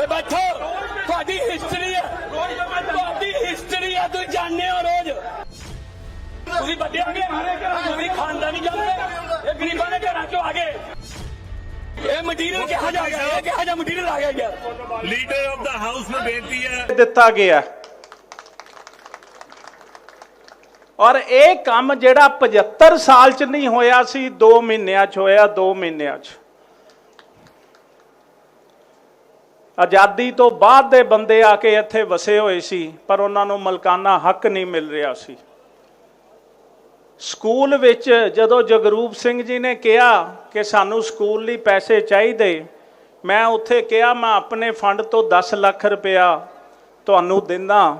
ਤੇ ਬੈਠੋ। ਤੁਹਾਡੀ ਹਿਸਟਰੀ ਹੈ ਤੁਹਾਡੀ ਹਿਸਟਰੀ ਹੈ ਤੁਸੀਂ ਜਾਣਦੇ ਹੋ ਰੋਜ਼। ਤੁਸੀਂ ਵੱਡੇ ਹੋ ਗਏ। ਤੁਸੀਂ ਖਾਨਦਾਨੀ ਜਾਂਦੇ ਇਹ ਗਰੀਬਾਂ ਦੇ ਘਰਾਂ ਚੋਂ ਆ ਗਏ। ਇਹ ਮਟੀਰੀਅਲ ਕਿਹਾ ਜਾ ਗਿਆ ਇਹ ਕਿਹਾ ਜਾ ਮਟੀਰੀਅਲ ਆ ਗਿਆ ਯਾਰ ਲੀਡਰ ਆਫ ਦਾ ਹਾਊਸ ਨੂੰ ਬੇਨਤੀ ਹੈ। ਦਿੱਤਾ ਗਿਆ। ਔਰ ਇਹ ਕੰਮ ਜਿਹੜਾ 75 ਸਾਲ ਚ ਨਹੀਂ ਹੋਇਆ ਸੀ 2 ਮਹੀਨਿਆਂ ਚ ਹੋਇਆ 2 ਮਹੀਨਿਆਂ ਚ। ਆਜ਼ਾਦੀ ਤੋਂ ਬਾਅਦ ਦੇ ਬੰਦੇ ਆ ਕੇ ਇੱਥੇ ਵਸੇ ਹੋਏ ਸੀ, ਪਰ ਉਹਨਾਂ ਨੂੰ ਮਲਕਾਨਾ ਹੱਕ ਨਹੀਂ ਮਿਲ ਰਿਹਾ ਸੀ। ਸਕੂਲ ਵਿੱਚ ਜਦੋਂ ਜਗਰੂਪ ਸਿੰਘ ਜੀ ਨੇ ਕਿਹਾ ਕਿ ਸਾਨੂੰ ਸਕੂਲ ਲਈ ਪੈਸੇ ਚਾਹੀਦੇ, ਮੈਂ ਉੱਥੇ ਕਿਹਾ, ਮੈਂ ਆਪਣੇ ਫੰਡ ਤੋਂ 10 ਲੱਖ ਰੁਪਇਆ ਤੁਹਾਨੂੰ ਦਿੰਦਾ।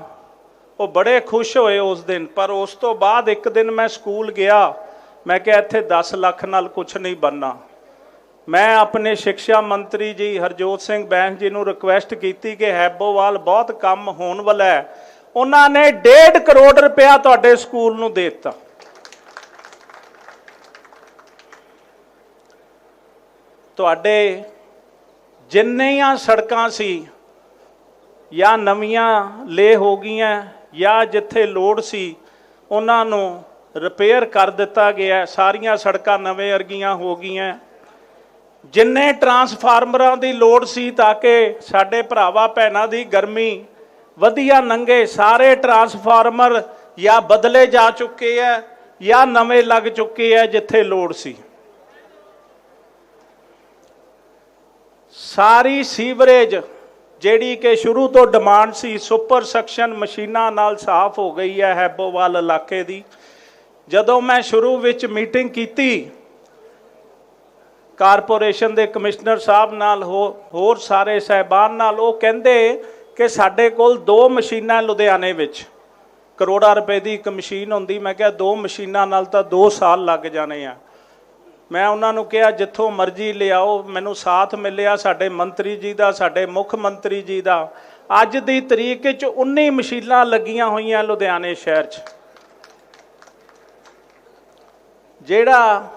ਉਹ ਬੜੇ ਖੁਸ਼ ਹੋਏ ਉਸ ਦਿਨ, ਪਰ ਉਸ ਤੋਂ ਬਾਅਦ ਇੱਕ ਦਿਨ ਮੈਂ ਸਕੂਲ ਗਿਆ, ਮੈਂ ਕਿਹਾ, ਇੱਥੇ 10 ਲੱਖ ਨਾਲ ਕੁਝ ਨਹੀਂ ਬਣਨਾ। ਮੈਂ ਆਪਣੇ ਸਿੱਖਿਆ ਮੰਤਰੀ ਜੀ ਹਰਜੋਤ ਸਿੰਘ ਬੈਂਸ ਜੀ ਨੂੰ ਰਿਕੁਐਸਟ ਕੀਤੀ ਕਿ ਹੈਬੋਵਾਲ ਬਹੁਤ ਕੰਮ ਹੋਣ ਵਾਲਾ ਹੈ। ਉਹਨਾਂ ਨੇ 1.5 ਕਰੋੜ ਰੁਪਇਆ ਤੁਹਾਡੇ ਸਕੂਲ ਨੂੰ ਦੇ ਦਿੱਤਾ। ਤੁਹਾਡੇ ਜਿੰਨੀਆਂ ਸੜਕਾਂ ਸੀ, ਜਾਂ ਨਵੀਆਂ ਲੇ ਹੋ ਗਈਆਂ, ਜਾਂ ਜਿੱਥੇ ਲੋੜ ਸੀ, ਉਹਨਾਂ ਨੂੰ ਰਿਪੇਅਰ ਕਰ ਦਿੱਤਾ ਗਿਆ। ਸਾਰੀਆਂ ਸੜਕਾਂ ਨਵੇਂ ਵਰਗੀਆਂ ਹੋ ਗਈਆਂ। ਜਿੰਨੇ ਟਰਾਂਸਫਾਰਮਰਾਂ ਦੀ ਲੋੜ ਸੀ ਤਾਂ ਕਿ ਸਾਡੇ ਭਰਾਵਾ ਭੈਣਾਂ ਦੀ ਗਰਮੀ ਵਧੀਆ ਨੰਗੇ, ਸਾਰੇ ਟਰਾਂਸਫਾਰਮਰ ਜਾਂ ਬਦਲੇ ਜਾ ਚੁੱਕੇ ਆ ਜਾਂ ਨਵੇਂ ਲੱਗ ਚੁੱਕੇ ਆ ਜਿੱਥੇ ਲੋੜ ਸੀ। ਸਾਰੀ ਸੀਵਰੇਜ ਜਿਹੜੀ ਕਿ ਸ਼ੁਰੂ ਤੋਂ ਡਿਮਾਂਡ ਸੀ, ਸੁਪਰ ਸਕਸ਼ਨ ਮਸ਼ੀਨਾਂ ਨਾਲ ਸਾਫ਼ ਹੋ ਗਈ ਹੈ ਹੈਬੋਵਾਲ ਇਲਾਕੇ ਦੀ। ਜਦੋਂ ਮੈਂ ਸ਼ੁਰੂ ਵਿੱਚ ਮੀਟਿੰਗ ਕੀਤੀ ਕਾਰਪੋਰੇਸ਼ਨ ਦੇ ਕਮਿਸ਼ਨਰ ਸਾਹਿਬ ਨਾਲ ਹੋਰ ਸਾਰੇ ਸਹਿਬਾਨ ਨਾਲ ਉਹ ਕਹਿੰਦੇ ਕਿ ਸਾਡੇ ਕੋਲ ਦੋ ਮਸ਼ੀਨਾਂ ਲੁਧਿਆਣੇ ਵਿੱਚ। ਕਰੋੜਾਂ ਰੁਪਏ ਦੀ ਇੱਕ ਮਸ਼ੀਨ ਹੁੰਦੀ, ਮੈਂ ਕਿਹਾ ਦੋ ਮਸ਼ੀਨਾਂ ਨਾਲ ਤਾਂ 2 ਸਾਲ ਲੱਗ ਜਾਣੇ ਆ। ਮੈਂ ਉਹਨਾਂ ਨੂੰ ਕਿਹਾ, ਜਿੱਥੋਂ ਮਰਜ਼ੀ ਲਿਆਓ, ਮੈਨੂੰ ਸਾਥ ਮਿਲਿਆ ਸਾਡੇ ਮੰਤਰੀ ਜੀ ਦਾ, ਸਾਡੇ ਮੁੱਖ ਮੰਤਰੀ ਜੀ ਦਾ। ਅੱਜ ਦੀ ਤਰੀਕ 'ਚ 19 ਮਸ਼ੀਨਾਂ ਲੱਗੀਆਂ ਹੋਈਆਂ ਲੁਧਿਆਣੇ ਸ਼ਹਿਰ 'ਚ। ਜਿਹੜਾ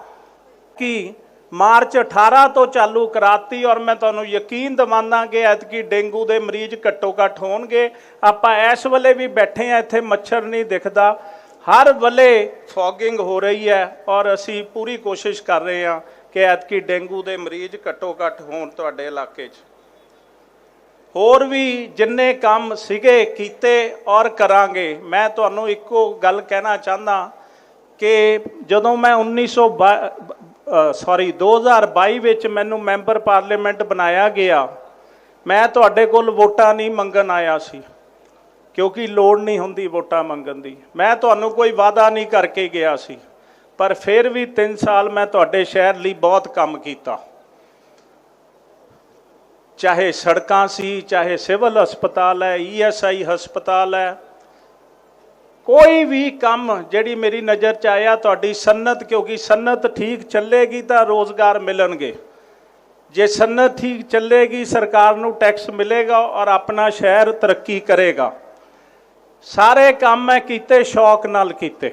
ਕਿ ਮਾਰਚ 18 ਤੋਂ ਚਾਲੂ ਕਰਾਤੀ ਔਰ ਮੈਂ ਤੁਹਾਨੂੰ ਯਕੀਨ ਦਿਵਾਉਂਦਾ ਕਿ ਐਤਕੀ ਡੇਂਗੂ ਦੇ ਮਰੀਜ਼ ਘੱਟੋ ਘੱਟ ਹੋਣਗੇ। ਆਪਾਂ ਇਸ ਵੇਲੇ ਵੀ ਬੈਠੇ ਆ, ਇੱਥੇ ਮੱਛਰ ਨਹੀਂ ਦਿਖਦਾ। ਹਰ ਵੇਲੇ ਫੌਗਿੰਗ ਹੋ ਰਹੀ ਹੈ ਔਰ ਅਸੀਂ ਪੂਰੀ ਕੋਸ਼ਿਸ਼ ਕਰ ਰਹੇ ਹਾਂ ਕਿ ਐਤਕੀ ਡੇਂਗੂ ਦੇ ਮਰੀਜ਼ ਘੱਟੋ ਘੱਟ ਹੋਣ ਤੁਹਾਡੇ ਇਲਾਕੇ 'ਚ। ਹੋਰ ਵੀ ਜਿੰਨੇ ਕੰਮ ਸੀਗੇ ਕੀਤੇ ਔਰ ਕਰਾਂਗੇ, ਮੈਂ ਤੁਹਾਨੂੰ ਇੱਕੋ ਗੱਲ ਕਹਿਣਾ ਚਾਹੁੰਦਾ ਕਿ ਜਦੋਂ ਮੈਂ 1900 ਸੌਰੀ 2022 ਵਿੱਚ ਮੈਨੂੰ ਮੈਂਬਰ ਪਾਰਲੀਮੈਂਟ ਬਣਾਇਆ ਗਿਆ। ਮੈਂ ਤੁਹਾਡੇ ਕੋਲ ਵੋਟਾਂ ਨਹੀਂ ਮੰਗਣ ਆਇਆ ਸੀ, ਕਿਉਂਕਿ ਲੋੜ ਨਹੀਂ ਹੁੰਦੀ ਵੋਟਾਂ ਮੰਗਣ ਦੀ। ਮੈਂ ਤੁਹਾਨੂੰ ਕੋਈ ਵਾਅਦਾ ਨਹੀਂ ਕਰਕੇ ਗਿਆ ਸੀ, ਪਰ ਫਿਰ ਵੀ 3 ਸਾਲ ਮੈਂ ਤੁਹਾਡੇ ਸ਼ਹਿਰ ਲਈ ਬਹੁਤ ਕੰਮ ਕੀਤਾ। ਚਾਹੇ ਸੜਕਾਂ ਸੀ, ਚਾਹੇ ਸਿਵਲ ਹਸਪਤਾਲ ਹੈ ਈਐਸਆਈ ਹਸਪਤਾਲ ਹੈ ਕੋਈ ਵੀ ਕੰਮ ਜਿਹੜੀ ਮੇਰੀ ਨਜ਼ਰ ਚ ਆਇਆ, ਤੁਹਾਡੀ ਸਨਅਤ ਕਿਉਂਕਿ ਸਨਅਤ ਠੀਕ ਚੱਲੇਗੀ ਤਾਂ ਰੋਜ਼ਗਾਰ ਮਿਲਣਗੇ। ਜੇ ਸਨਅਤ ਠੀਕ ਚੱਲੇਗੀ, ਸਰਕਾਰ ਨੂੰ ਟੈਕਸ ਮਿਲੇਗਾ ਔਰ ਆਪਣਾ ਸ਼ਹਿਰ ਤਰੱਕੀ ਕਰੇਗਾ। ਸਾਰੇ ਕੰਮ ਮੈਂ ਕੀਤੇ, ਸ਼ੌਕ ਨਾਲ ਕੀਤੇ।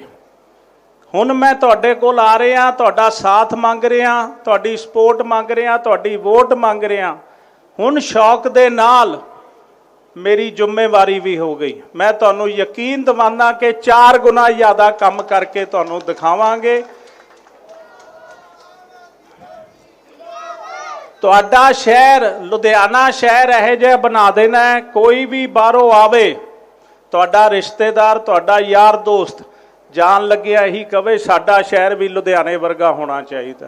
ਹੁਣ ਮੈਂ ਤੁਹਾਡੇ ਕੋਲ ਆ ਰਿਹਾ, ਤੁਹਾਡਾ ਸਾਥ ਮੰਗ ਰਿਹਾ, ਤੁਹਾਡੀ ਸਪੋਰਟ ਮੰਗ ਰਿਹਾ, ਤੁਹਾਡੀ ਵੋਟ ਮੰਗ ਰਿਹਾ। ਹੁਣ ਸ਼ੌਕ ਦੇ ਨਾਲ ਮੇਰੀ ਜ਼ਿੰਮੇਵਾਰੀ ਵੀ ਹੋ ਗਈ। ਮੈਂ ਤੁਹਾਨੂੰ ਯਕੀਨ ਦਿਵਾਉਂਦਾ ਕਿ ਚਾਰ ਗੁਣਾ ਜ਼ਿਆਦਾ ਕੰਮ ਕਰਕੇ ਤੁਹਾਨੂੰ ਦਿਖਾਵਾਂਗੇ। ਤੁਹਾਡਾ ਸ਼ਹਿਰ, ਲੁਧਿਆਣਾ ਸ਼ਹਿਰ ਇਹੋ ਜਿਹਾ ਬਣਾ ਦੇਣਾ ਹੈ, ਕੋਈ ਵੀ ਬਾਹਰੋਂ ਆਵੇ, ਤੁਹਾਡਾ ਰਿਸ਼ਤੇਦਾਰ, ਤੁਹਾਡਾ ਯਾਰ ਦੋਸਤ ਜਾਣ ਲੱਗਿਆ ਹੀ ਕਵੇ, ਸਾਡਾ ਸ਼ਹਿਰ ਵੀ ਲੁਧਿਆਣੇ ਵਰਗਾ ਹੋਣਾ ਚਾਹੀਦਾ।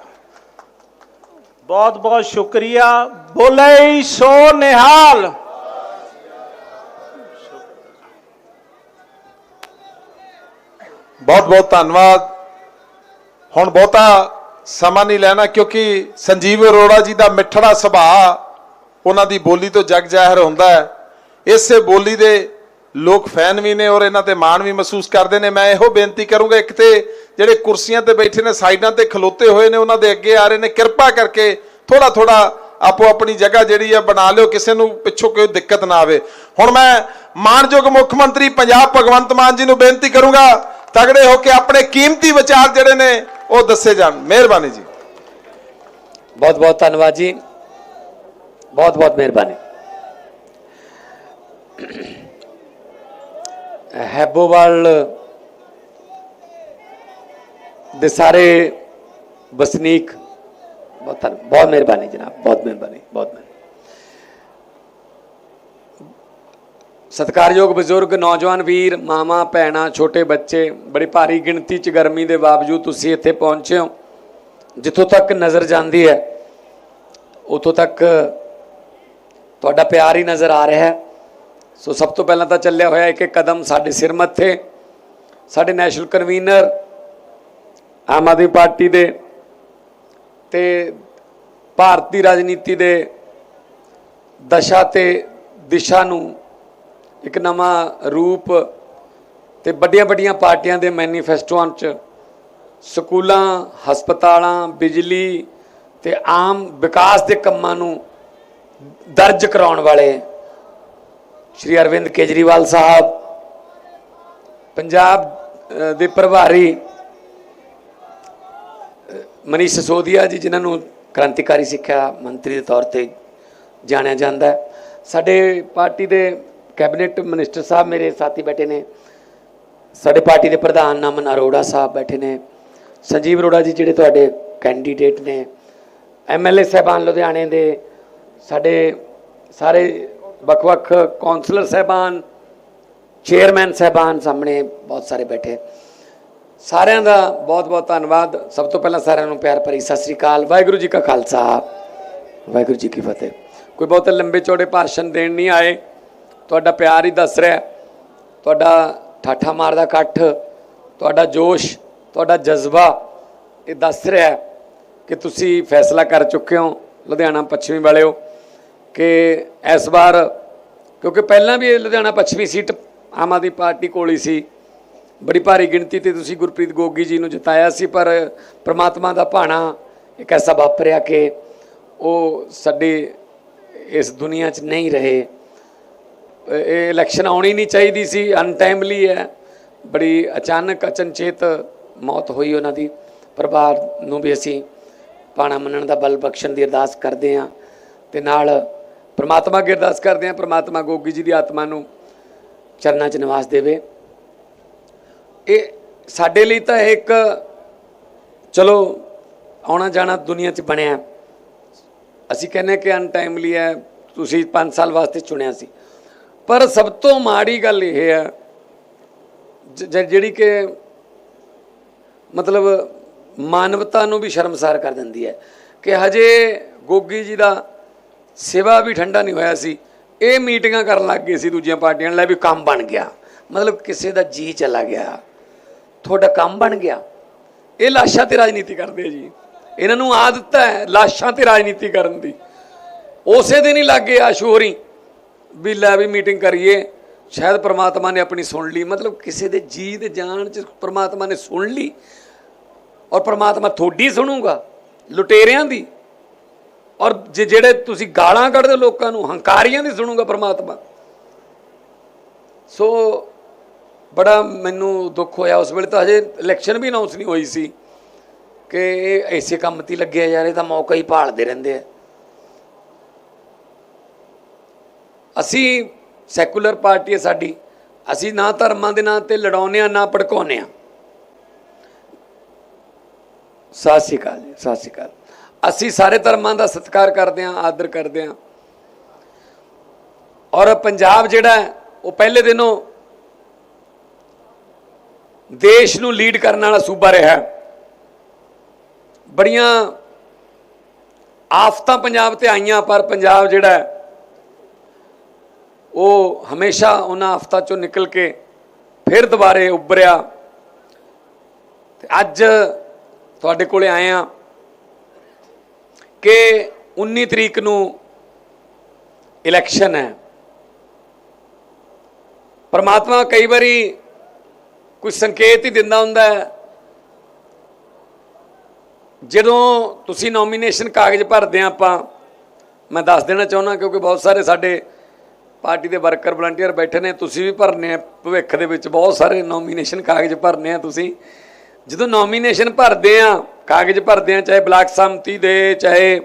ਬਹੁਤ ਬਹੁਤ ਸ਼ੁਕਰੀਆ। ਬੋਲੇ ਸੋ ਨਿਹਾਲ। ਬਹੁਤ ਬਹੁਤ ਧੰਨਵਾਦ। ਹੁਣ ਬਹੁਤਾ ਸਮਾਂ ਨਹੀਂ ਲੈਣਾ ਕਿਉਂਕਿ ਸੰਜੀਵ ਅਰੋੜਾ ਜੀ ਦਾ ਮਿੱਠੜਾ ਸੁਭਾਅ ਉਹਨਾਂ ਦੀ ਬੋਲੀ ਤੋਂ ਜਗ ਜ਼ਾਹਿਰ ਹੁੰਦਾ ਹੈ। ਇਸੇ ਬੋਲੀ ਦੇ ਲੋਕ ਫੈਨ ਵੀ ਨੇ ਔਰ ਇਹਨਾਂ ਤੇ ਮਾਣ ਵੀ ਮਹਿਸੂਸ ਕਰਦੇ ਨੇ। ਮੈਂ ਇਹੋ ਬੇਨਤੀ ਕਰੂੰਗਾ, ਇੱਕ ਤੇ ਜਿਹੜੇ ਕੁਰਸੀਆਂ ਤੇ ਬੈਠੇ ਨੇ, ਸਾਈਡਾਂ ਤੇ ਖਲੋਤੇ ਹੋਏ ਨੇ, ਉਹਨਾਂ ਦੇ ਅੱਗੇ ਆ ਰਹੇ ਨੇ। ਕਿਰਪਾ ਕਰਕੇ ਥੋੜਾ ਥੋੜਾ ਆਪੋ ਆਪਣੀ ਜਗ੍ਹਾ ਜਿਹੜੀ ਆ ਬਣਾ ਲਿਓ, ਕਿਸੇ ਨੂੰ ਪਿੱਛੋਂ ਕੋਈ ਦਿੱਕਤ ਨਾ ਆਵੇ। ਹੁਣ ਮੈਂ ਮਾਨਯੋਗ ਮੁੱਖ ਮੰਤਰੀ ਪੰਜਾਬ ਭਗਵੰਤ ਮਾਨ ਜੀ ਨੂੰ ਬੇਨਤੀ ਕਰੂੰਗਾ ਤਗੜੇ ਹੋ ਕੇ ਆਪਣੇ ਕੀਮਤੀ ਵਿਚਾਰ ਜਿਹੜੇ ਨੇ ਉਹ ਦੱਸੇ ਜਾਣ। ਮਿਹਰਬਾਨੀ ਜੀ। ਬਹੁਤ ਬਹੁਤ ਧੰਨਵਾਦ ਜੀ। ਬਹੁਤ ਬਹੁਤ ਮਿਹਰਬਾਨੀ। ਹੈਬੋਵਾਲ ਦੇ ਸਾਰੇ ਵਸਨੀਕ, ਬਹੁਤ ਬਹੁਤ ਮਿਹਰਬਾਨੀ ਜਨਾਬ, ਬਹੁਤ ਮਿਹਰਬਾਨੀ, ਬਹੁਤ ਸਤਿਕਾਰਯੋਗ ਬਜ਼ੁਰਗ, ਨੌਜਵਾਨ ਵੀਰ ਮਾਮਾ ਭੈਣਾਂ, ਛੋਟੇ ਬੱਚੇ, ਬੜੀ ਭਾਰੀ ਗਿਣਤੀ 'ਚ ਗਰਮੀ ਦੇ ਬਾਵਜੂਦ ਤੁਸੀਂ ਇੱਥੇ ਪਹੁੰਚੇ ਹੋ। ਜਿੱਥੋਂ ਤੱਕ ਨਜ਼ਰ ਜਾਂਦੀ ਹੈ, ਉਥੋਂ ਤੱਕ ਤੁਹਾਡਾ ਪਿਆਰ ਹੀ ਨਜ਼ਰ ਆ ਰਿਹਾ ਹੈ। ਸੋ ਸਭ ਤੋਂ ਪਹਿਲਾਂ ਤਾਂ ਚੱਲਿਆ ਹੋਇਆ ਇੱਕ ਇੱਕ ਕਦਮ ਸਾਡੇ ਸਿਰ ਮੱਥੇ। ਸਾਡੇ national convener Aam Aadmi party ਦੇ ਤੇ ਭਾਰਤੀ ਰਾਜਨੀਤੀ ਦੇ ਦਸ਼ਾ ਤੇ ਦਿਸ਼ਾ ਨੂੰ ਇੱਕ ਨਵਾਂ ਰੂਪ ਤੇ ਵੱਡੀਆਂ ਵੱਡੀਆਂ ਪਾਰਟੀਆਂ ਦੇ ਮੈਨੀਫੈਸਟੋਆਂ 'ਚ ਸਕੂਲਾਂ, ਹਸਪਤਾਲਾਂ, ਬਿਜਲੀ ਤੇ ਆਮ ਵਿਕਾਸ ਦੇ ਕੰਮਾਂ ਨੂੰ ਦਰਜ ਕਰਾਉਣ ਵਾਲੇ ਸ਼੍ਰੀ ਅਰਵਿੰਦ ਕੇਜਰੀਵਾਲ ਸਾਹਿਬ, ਪੰਜਾਬ ਦੇ ਪ੍ਰਭਾਰੀ ਮਨੀਸ਼ ਸਿਸੋਦੀਆ ਜੀ, ਜਿਨ੍ਹਾਂ ਨੂੰ ਕ੍ਰਾਂਤੀਕਾਰੀ ਸਿੱਖਿਆ ਮੰਤਰੀ ਦੇ ਤੌਰ ਤੇ ਜਾਣਿਆ ਜਾਂਦਾ ਹੈ। ਸਾਡੇ ਪਾਰਟੀ ਦੇ ਕੈਬਨਿਟ ਮਿਨਿਸਟਰ ਸਾਹਿਬ ਮੇਰੇ ਸਾਥੀ ਬੈਠੇ ਨੇ। ਸਾਡੇ ਪਾਰਟੀ ਦੇ ਪ੍ਰਧਾਨ ਨਮਨ ਅਰੋੜਾ ਸਾਹਿਬ ਬੈਠੇ ਨੇ। ਸੰਜੀਵ ਅਰੋੜਾ ਜੀ ਜਿਹੜੇ ਤੁਹਾਡੇ ਕੈਂਡੀਡੇਟ ਨੇ। ਐਮਐਲਏ ਸਾਹਿਬਾਨ ਲੁਧਿਆਣੇ ਦੇ ਸਾਡੇ ਸਾਰੇ ਵੱਖ-ਵੱਖ ਕੌਂਸਲਰ ਸਾਹਿਬਾਨ, ਚੇਅਰਮੈਨ ਸਾਹਿਬਾਨ ਸਾਹਮਣੇ ਬਹੁਤ ਸਾਰੇ ਬੈਠੇ। ਸਾਰਿਆਂ ਦਾ ਬਹੁਤ-ਬਹੁਤ ਧੰਨਵਾਦ। ਸਭ ਤੋਂ ਪਹਿਲਾਂ ਸਾਰਿਆਂ ਨੂੰ ਪਿਆਰ ਭਰੀ ਸਤਿ ਸ੍ਰੀ ਅਕਾਲ। ਵਾਹਿਗੁਰੂ ਜੀ ਕਾ ਖਾਲਸਾ। ਵਾਹਿਗੁਰੂ ਜੀ ਕੀ ਫਤਿਹ। ਕੋਈ ਬਹੁਤ ਲੰਬੇ ਚੌੜੇ ਭਾਸ਼ਣ ਦੇਣ ਨਹੀਂ ਆਏ। ਤੁਹਾਡਾ ਪਿਆਰ ਹੀ ਦੱਸ ਰਿਹਾ ਤੁਹਾਡਾ ਠਾਠਾ ਮਾਰਦਾ ਇਕੱਠ, ਤੁਹਾਡਾ ਜੋਸ਼, ਤੁਹਾਡਾ ਜਜ਼ਬਾ ਇਹ ਦੱਸ ਰਿਹਾ ਕਿ ਤੁਸੀਂ ਫੈਸਲਾ ਕਰ ਚੁੱਕੇ ਹੋ ਲੁਧਿਆਣਾ ਪੱਛਮੀ ਵਾਲਿਓ ਕਿ ਇਸ ਵਾਰ, ਕਿਉਂਕਿ ਪਹਿਲਾਂ ਵੀ ਇਹ ਲੁਧਿਆਣਾ ਪੱਛਮੀ ਸੀਟ ਆਮ ਆਦਮੀ ਪਾਰਟੀ ਕੋਲ ਹੀ ਸੀ। ਬੜੀ ਭਾਰੀ ਗਿਣਤੀ ਤੇ ਤੁਸੀਂ ਗੁਰਪ੍ਰੀਤ ਗੋਗੀ ਜੀ ਨੂੰ ਜਿਤਾਇਆ ਸੀ, ਪਰ ਪ੍ਰਮਾਤਮਾ ਦਾ ਭਾਣਾ ਇੱਕ ਐਸਾ ਵਾਪਰਿਆ ਕਿ ਉਹ ਸਾਡੇ ਇਸ ਦੁਨੀਆ 'ਚ ਨਹੀਂ ਰਹੇ। ਇਹ ਇਲੈਕਸ਼ਨ ਆਉਣੀ ਨਹੀਂ ਚਾਹੀਦੀ ਸੀ ਅਨਟਾਈਮਲੀ ਹੈ। ਬੜੀ ਅਚਾਨਕ, ਅਚਨਚੇਤ ਮੌਤ ਹੋਈ ਉਹਨਾਂ ਦੀ। ਪਰਿਵਾਰ ਨੂੰ ਵੀ ਅਸੀਂ ਪਾਣਾ ਮੰਨਣ ਦਾ ਬਲ ਬਖਸ਼ਣ ਦੀ ਅਰਦਾਸ ਕਰਦੇ ਹਾਂ। ਤੇ ਨਾਲ ਪ੍ਰਮਾਤਮਾ ਅੱਗੇ ਅਰਦਾਸ ਕਰਦੇ ਹਾਂ, ਪ੍ਰਮਾਤਮਾ ਗੋਗੀ ਜੀ ਦੀ ਆਤਮਾ ਨੂੰ ਚਰਨਾਂ 'ਚ ਨਿਵਾਸ ਦੇਵੇ। ਇਹ ਸਾਡੇ ਲਈ ਤਾਂ ਇੱਕ, ਚਲੋ ਆਉਣਾ ਜਾਣਾ ਦੁਨੀਆ 'ਚ ਬਣਿਆ। ਅਸੀਂ ਕਹਿੰਦੇ ਕਿ ਅਨਟਾਈਮਲੀ ਹੈ, ਤੁਸੀਂ 5 ਸਾਲ ਵਾਸਤੇ ਚੁਣਿਆ ਸੀ। ਪਰ ਸਭ ਤੋਂ ਮਾੜੀ ਗੱਲ ਇਹ ਹੈ ਜਿਹੜੀ ਕਿ ਮਤਲਬ ਮਾਨਵਤਾ ਨੂੰ ਵੀ ਸ਼ਰਮਸਾਰ ਕਰ ਦਿੰਦੀ ਹੈ ਕਿ ਹਜੇ ਗੋਗੀ ਜੀ ਦਾ ਸੇਵਾ ਵੀ ਠੰਡਾ ਨਹੀਂ ਹੋਇਆ ਸੀ। ਇਹ ਮੀਟਿੰਗਾਂ ਕਰਨ ਲੱਗ ਗਏ ਸੀ ਦੂਜੀਆਂ ਪਾਰਟੀਆਂ ਨਾਲ ਵੀ ਕੰਮ ਬਣ ਗਿਆ। ਮਤਲਬ ਕਿਸੇ ਦਾ ਜੀ ਚਲਾ ਗਿਆ। ਤੁਹਾਡਾ ਕੰਮ ਬਣ ਗਿਆ। ਇਹ ਲਾਸ਼ਾਂ ਤੇ ਰਾਜਨੀਤੀ ਕਰਦੇ ਆ ਜੀ। ਇਹਨਾਂ ਨੂੰ ਆਦਤ ਹੈ ਲਾਸ਼ਾਂ ਤੇ ਰਾਜਨੀਤੀ ਕਰਨ ਦੀ। ਉਸੇ ਦਿਨ ਹੀ ਲੱਗ ਗਏ ਆਸ਼ੂ ਹੋਰੀ। ਵੀ ਲੈ ਵੀ ਮੀਟਿੰਗ ਕਰੀਏ, ਸ਼ਾਇਦ ਪ੍ਰਮਾਤਮਾ ਨੇ ਆਪਣੀ ਸੁਣ ਲਈ, ਮਤਲਬ ਕਿਸੇ ਦੇ ਜੀ ਦੇ ਜਾਨ ਚ ਪ੍ਰਮਾਤਮਾ ਨੇ ਸੁਣ ਲਈ ਔਰ ਪ੍ਰਮਾਤਮਾ ਤੁਹਾਡੀ ਸੁਣੂਗਾ, ਲੁਟੇਰਿਆਂ ਦੀ। ਔਰ ਜੇ ਜਿਹੜੇ ਤੁਸੀਂ ਗਾਲਾਂ ਕੱਢਦੇ ਹੋ ਲੋਕਾਂ ਨੂੰ, ਹੰਕਾਰੀਆਂ ਦੀ ਸੁਣੂਗਾ ਪ੍ਰਮਾਤਮਾ। ਸੋ ਬੜਾ ਮੈਨੂੰ ਦੁੱਖ ਹੋਇਆ ਉਸ ਵੇਲੇ ਤਾਂ ਹਜੇ ਇਲੈਕਸ਼ਨ ਵੀ ਅਨਾਉਂਸ ਨਹੀਂ ਹੋਈ ਸੀ ਕਿ ਇਹ ਐਸੇ ਕੰਮ ਤੇ ਲੱਗਿਆ ਯਾਰ, ਇਹ ਤਾਂ ਮੌਕਾ ਹੀ ਭਾਲਦੇ ਰਹਿੰਦੇ ਆ। ਅਸੀਂ ਸੈਕੂਲਰ ਪਾਰਟੀ ਹੈ ਸਾਡੀ, ਅਸੀਂ ਨਾ ਧਰਮਾਂ ਦੇ ਨਾਂ ਤੇ ਲੜਾਉਂਦੇ ਆ ਨਾ ਭੜਕਾਉਂਦੇ ਆ ਸਤਿ ਸ਼੍ਰੀ ਅਕਾਲ ਜੀ, ਸਤਿ ਸ਼੍ਰੀ ਅਕਾਲ। ਅਸੀਂ ਸਾਰੇ ਧਰਮਾਂ ਦਾ ਸਤਿਕਾਰ ਕਰਦੇ ਹਾਂ, ਆਦਰ ਕਰਦੇ ਹਾਂ। ਔਰ ਪੰਜਾਬ ਜਿਹੜਾ ਉਹ ਪਹਿਲੇ ਦਿਨੋਂ ਦੇਸ਼ ਨੂੰ ਲੀਡ ਕਰਨ ਵਾਲਾ ਸੂਬਾ ਰਿਹਾ ਬੜੀਆਂ ਆਫਤਾਂ ਪੰਜਾਬ ਤੇ ਆਈਆਂ, ਪਰ ਪੰਜਾਬ ਜਿਹੜਾ ਉਹ ਹਮੇਸ਼ਾ ਉਹਨਾਂ ਹਫਤਾ ਚੋਂ ਨਿਕਲ ਕੇ ਫਿਰ ਦੁਬਾਰੇ ਉੱਭਰਿਆ। ਤੇ ਅੱਜ ਤੁਹਾਡੇ ਕੋਲੇ ਆਏ ਆ ਕਿ 19 ਤਰੀਕ ਨੂੰ ਇਲੈਕਸ਼ਨ ਹੈ। ਪਰਮਾਤਮਾ ਕਈ ਵਾਰੀ ਕੁਝ ਸੰਕੇਤ ਹੀ ਦਿੰਦਾ ਹੁੰਦਾ ਹੈ। ਜਦੋਂ ਤੁਸੀਂ ਨੋਮੀਨੇਸ਼ਨ ਕਾਗਜ਼ ਭਰਦੇ ਆ ਆਪਾਂ, ਮੈਂ ਦੱਸ ਦੇਣਾ ਚਾਹੁੰਦਾ ਕਿਉਂਕਿ ਬਹੁਤ ਸਾਰੇ ਸਾਡੇ ਪਾਰਟੀ ਦੇ ਵਰਕਰ ਵਲੰਟੀਅਰ ਬੈਠੇ ਨੇ, ਤੁਸੀਂ ਵੀ ਭਰਨੇ ਆ। ਭਵਿੱਖ ਦੇ ਵਿੱਚ ਬਹੁਤ ਸਾਰੇ ਨੋਮੀਨੇਸ਼ਨ ਕਾਗਜ਼ ਭਰਨੇ ਆ ਤੁਸੀਂ। ਜਦੋਂ ਨੋਮੀਨੇਸ਼ਨ ਭਰਦੇ ਆ, ਕਾਗਜ਼ ਭਰਦੇ ਆ, ਚਾਹੇ ਬਲਾਕ ਸੰਮਤੀ ਦੇ, ਚਾਹੇ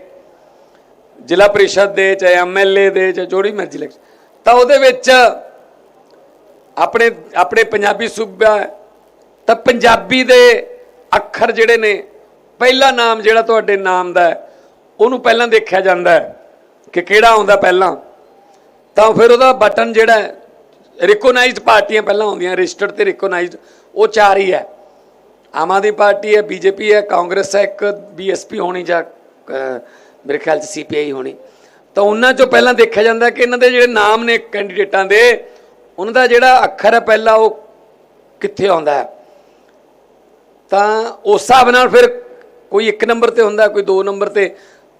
ਜ਼ਿਲ੍ਹਾ ਪਰਿਸ਼ਦ ਦੇ, ਚਾਹੇ ਐਮਐਲਏ ਦੇ, ਚਾਹੇ ਜੋੜੀ ਮਰਜ਼ੀ ਇਲੈਕਸ਼ਨ ਤਾਂ ਉਹਦੇ ਵਿੱਚ ਆਪਣੇ ਆਪਣੇ ਪੰਜਾਬੀ ਸੂਬਾ ਤਾਂ ਪੰਜਾਬੀ ਦੇ ਅੱਖਰ ਜਿਹੜੇ ਨੇ, ਪਹਿਲਾ ਨਾਮ ਜਿਹੜਾ ਤੁਹਾਡੇ ਨਾਮ ਦਾ ਉਹਨੂੰ ਪਹਿਲਾਂ ਦੇਖਿਆ ਜਾਂਦਾ ਹੈ ਕਿ ਕਿਹੜਾ ਆਉਂਦਾ ਪਹਿਲਾਂ? ਤਾਂ ਫਿਰ ਉਹਦਾ ਬਟਨ ਜਿਹੜਾ ਹੈ ਰਿਕੋਗਨਾਈਜ਼ਡ ਪਾਰਟੀਆਂ ਪਹਿਲਾਂ ਆਉਂਦੀਆਂ ਰਜਿਸਟਰਡ ਤੇ ਰਿਕੋਗਨਾਈਜ਼ਡ ਉਹ ਚਾਰ ਹੀ ਹੈ। ਆਮ ਆਦਮੀ ਪਾਰਟੀ ਹੈ, ਬੀਜੇਪੀ ਹੈ, ਕਾਂਗਰਸ ਹੈ, ਇੱਕ ਬੀਐਸਪੀ ਹੋਣੀ ਜਾਂ ਮੇਰੇ ਖਿਆਲ ਚ ਸੀਪੀਆਈ ਹੋਣੀ। ਤਾਂ ਉਹਨਾਂ ਚੋਂ ਪਹਿਲਾਂ ਦੇਖਿਆ ਜਾਂਦਾ ਕਿ ਇਹਨਾਂ ਦੇ ਜਿਹੜੇ ਨਾਮ ਨੇ ਕੈਂਡੀਡੇਟਾਂ ਦੇ, ਉਹਨਾਂ ਦਾ ਜਿਹੜਾ ਅੱਖਰ ਹੈ ਪਹਿਲਾਂ ਉਹ ਕਿੱਥੇ ਆਉਂਦਾ ਹੈ। ਤਾਂ ਉਸ ਹਿਸਾਬ ਨਾਲ ਫਿਰ ਕੋਈ 1 ਨੰਬਰ ਤੇ ਹੁੰਦਾ, ਕੋਈ 2 ਨੰਬਰ ਤੇ।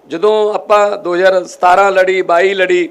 ਜਦੋਂ ਆਪਾਂ 2017 ਲੜੀ 22 ਲੜੀ